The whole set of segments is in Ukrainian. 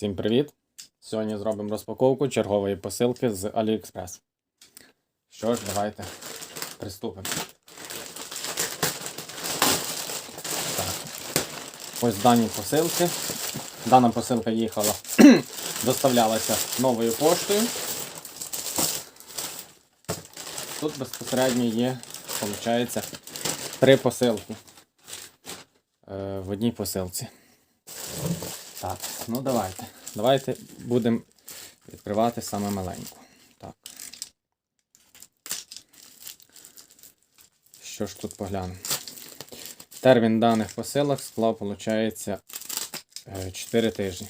Всім привіт! Сьогодні зробимо розпаковку чергової посилки з AliExpress. Що ж, давайте приступимо. Так. Ось дані посилки. Дана посилка їхала, доставлялася новою поштою. Тут безпосередньо є, виходить, три посилки е, в одній посилці. Так, ну давайте. Давайте будемо відкривати саме маленьку. Так. Що ж тут поглянемо? Термін даних посилок склав, виходить, 4 тижні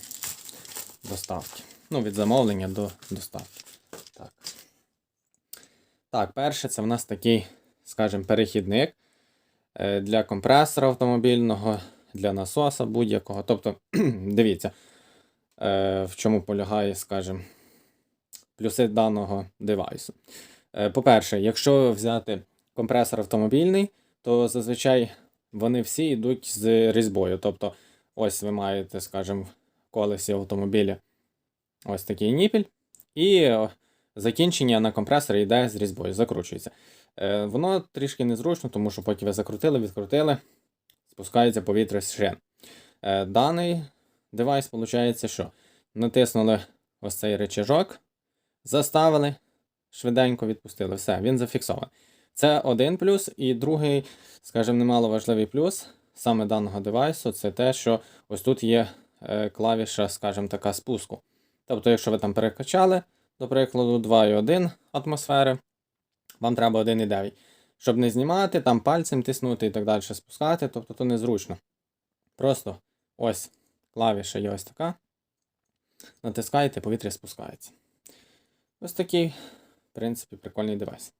доставки. Ну, від замовлення до доставки. Так. Так, перше, це в нас такий, скажімо, перехідник е, для компресора автомобільного, для насоса будь-якого. Тобто, дивіться, е, в чому полягає, скажімо, плюси даного девайсу. Е, По-перше, якщо взяти компресор автомобільний, то зазвичай вони всі йдуть з різьбою. Тобто, ось ви маєте, скажімо, в колесі автомобіля ось такий ніпіль, і е, закінчення на компресорі йде з різьбою, закручується. Е, Воно трішки незручно, тому що поки ви закрутили, відкрутили, спускається повітря шин. Е, Даний девайс, виходить, що натиснули ось цей речажок, заставили, швиденько відпустили. Все, він зафіксований. Це один плюс, і другий, скажімо, немаловажливий плюс саме даного девайсу це те, що ось тут є е, клавіша, скажімо, така спуску. Тобто, якщо ви там перекачали, до прикладу, 2,1 атмосфери, вам треба 1,9. Щоб не знімати, там пальцем тиснути і так далі спускати, тобто то незручно. Просто ось клавіша є ось така. Натискаєте, повітря спускається. Ось такий, в принципі, прикольний девайс.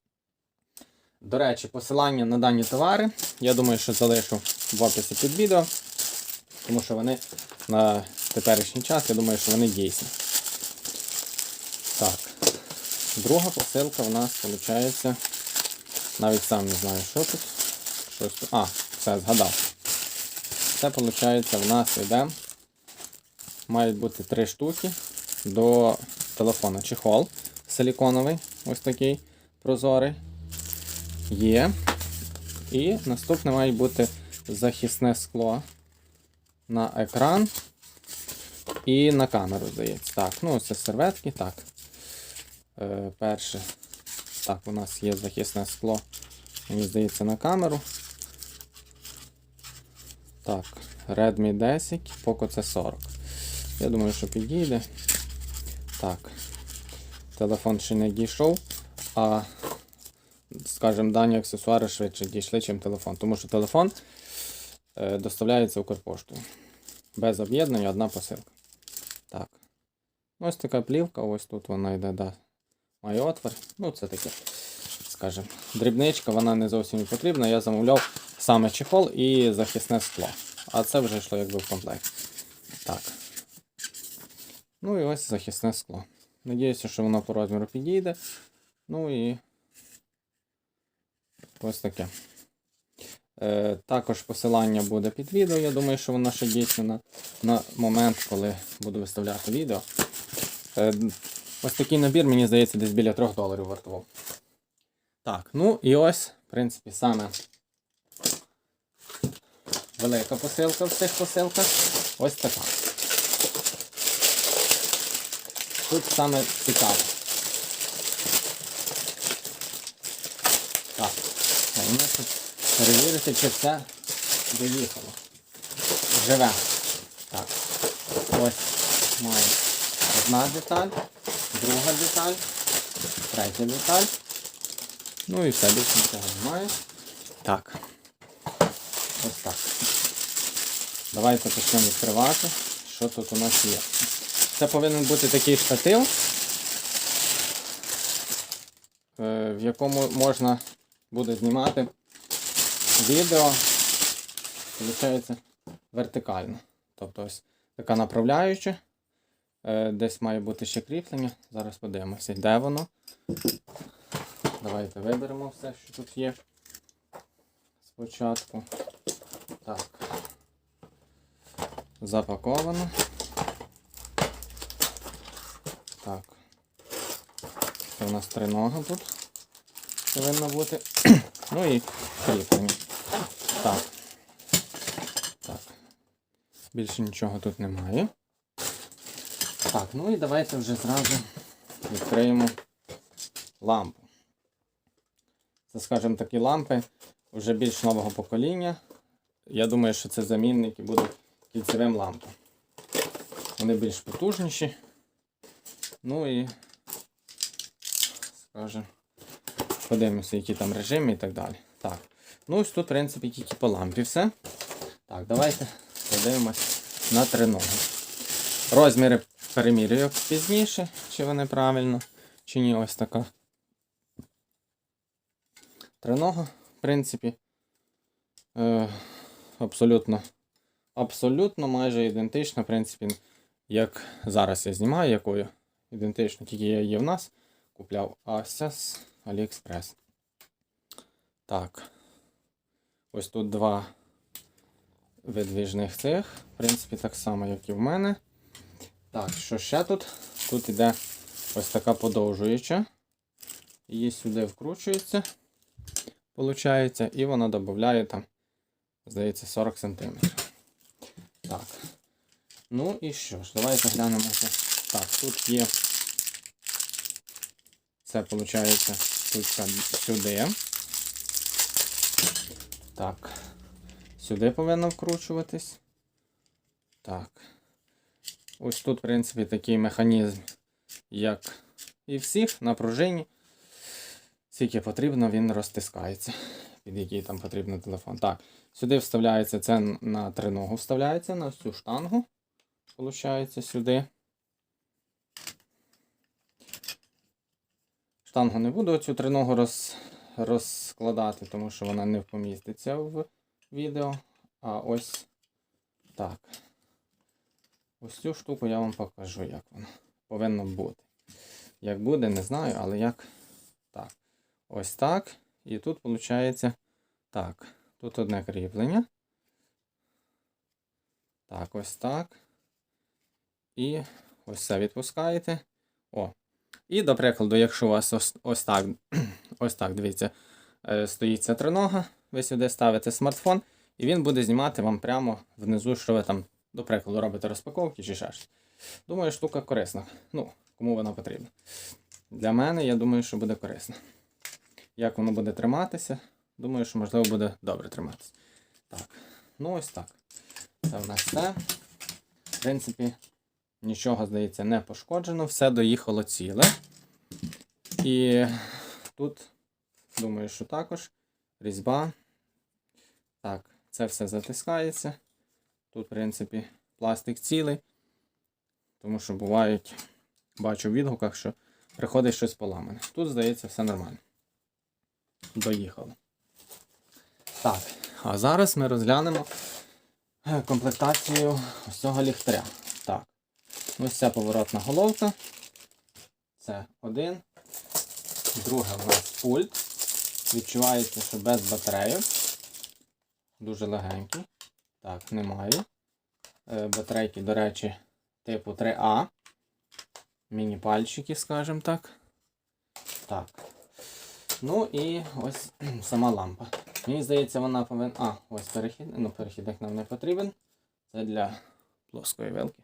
До речі, посилання на дані товари, я думаю, що залишу в описі під відео, тому що вони на теперішній час, я думаю, що вони дійсні. Так, друга посилка в нас виходить. Навіть сам не знаю, що тут. Щось. А, все, згадав. Це виходить, в нас йде. Мають бути три штуки до телефона. Чехол силіконовий, ось такий прозорий. Є. І наступне має бути захисне скло на екран і на камеру, здається. Так, ну це серветки, так. Е, перше. Так, у нас є захисне скло, мені здається, на камеру. Так, Redmi 10, Poco C40. Я думаю, що підійде. Так. Телефон ще не дійшов, а, скажімо, дані аксесуари швидше дійшли, ніж телефон. Тому що телефон е, доставляється Укрпоштою. Без об'єднання одна посилка. Так. Ось така плівка, ось тут вона йде, да, має отвір. Ну, це таке, скажімо, дрібничка, вона не зовсім потрібна. Я замовляв саме чехол і захисне скло. А це вже йшло якби в комплект. Так. Ну і ось захисне скло. Надіюся, що воно по розміру підійде. Ну і ось таке. Е, також посилання буде під відео. Я думаю, що воно ще дійсно на, на момент, коли буду виставляти відео. Е, ось такий набір, мені здається, десь біля 3 доларів вартував. Так, ну і ось, в принципі, саме велика посилка в цих посилках. Ось така. Тут саме цікаво. Так, головне тут перевірити, чи все доїхало. Живе. Так. Ось має одна деталь, друга деталь, третя деталь. Ну і все, більше нічого немає. Так. Ось так. Давайте почнемо відкривати, що тут у нас є. Це повинен бути такий штатив, е, в якому можна буде знімати відео, виходить, вертикально. Тобто ось така направляюча. Е, десь має бути ще кріплення. Зараз подивимося, де воно. Давайте виберемо все, що тут є спочатку. Так. Запаковано. Так. Це у нас три ноги тут повинна бути. ну і кріплення. Так. Так. Більше нічого тут немає. Так, ну і давайте вже зразу відкриємо лампу. Це, скажімо, такі лампи вже більш нового покоління. Я думаю, що це замінники будуть кільцевим лампам. Вони більш потужніші. Ну і, скажімо, подивимося, які там режими і так далі. Так. Ну ось тут, в принципі, тільки по лампі все. Так, давайте подивимось на триногу. Розміри перемірюю пізніше, чи вони правильно, чи ні, ось така. Тринога, в принципі, е, абсолютно, абсолютно майже ідентична, в принципі, як зараз я знімаю, якою ідентично, тільки я її в нас купляв, а ось з AliExpress. Так. Ось тут два видвіжних цих. В принципі, так само, як і в мене. Так, що ще тут? Тут іде ось така подовжуюча. Її сюди вкручується, виходить, і вона додає там, здається, 40 см. Так. Ну і що ж, давайте глянемо. Так, тут є. Це виходить штучка сюди. Так. Сюди повинно вкручуватись. Так. Ось тут, в принципі, такий механізм, як і всіх на пружині. Скільки потрібно, він розтискається, під який там потрібен телефон. Так, сюди вставляється це на триногу вставляється, на всю штангу. Получається сюди. Штангу не буду цю триногу роз, розкладати, тому що вона не поміститься в відео. А ось так. Ось цю штуку я вам покажу, як вона повинно бути. Як буде, не знаю, але як так. Ось так. І тут виходить так. Тут одне кріплення. Так, ось так. І ось це відпускаєте. О. І, до прикладу, якщо у вас ось, ось так, ось так, дивіться, е, стоїть ця тринога, ви сюди ставите смартфон, і він буде знімати вам прямо внизу, що ви там, до прикладу, робите розпаковки чи ще. Думаю, штука корисна. Ну, кому вона потрібна. Для мене, я думаю, що буде корисна. Як воно буде триматися, думаю, що можливо буде добре триматися. Так, ну ось так. Це в нас все. В принципі, нічого, здається, не пошкоджено, все доїхало ціле. І тут, думаю, що також різьба. Так, це все затискається. Тут, в принципі, пластик цілий. Тому що бувають, бачу в відгуках, що приходить щось поламане. Тут, здається, все нормально. Доїхало. Так, а зараз ми розглянемо е, комплектацію ось цього ліхтаря. Так, ось ця поворотна головка. Це один. Друге у нас пульт. Відчувається, що без батареї. Дуже легенький. Так, немає. Е, Батарейки, до речі, типу 3А. Міні-пальчики, скажімо так. Так. Ну і ось сама лампа. Мені здається, вона повинна. А, ось перехідник. Ну, перехідник нам не потрібен. Це для плоскої вилки.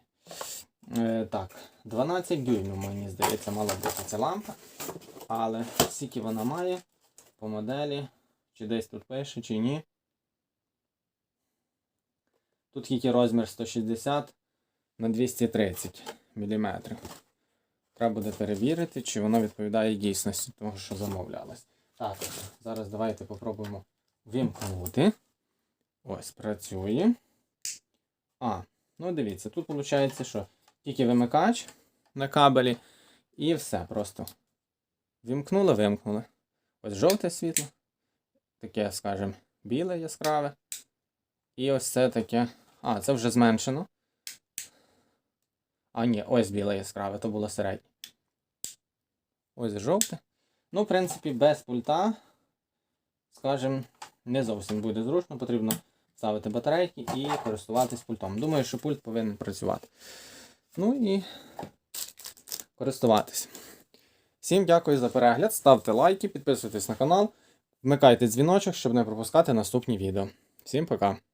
Е, так, 12 дюймів, мені здається, мала бути ця лампа. Але скільки вона має по моделі, чи десь тут пише, чи ні. Тут тільки розмір 160 на 230 мм. Треба буде перевірити, чи воно відповідає дійсності того, що замовлялось. Так, зараз давайте попробуємо вимкнути. Ось, працює. А, ну дивіться, тут виходить, що тільки вимикач на кабелі і все просто. Вімкнули, вимкнули. Ось жовте світло. Таке, скажімо, біле яскраве. І ось це таке. А, це вже зменшено. А, ні, ось біле яскраве, то було середнє. Ось жовте. Ну, в принципі, без пульта, скажімо, не зовсім буде зручно. Потрібно ставити батарейки і користуватись пультом. Думаю, що пульт повинен працювати. Ну і користуватись. Всім дякую за перегляд. Ставте лайки, підписуйтесь на канал, вмикайте дзвіночок, щоб не пропускати наступні відео. Всім пока!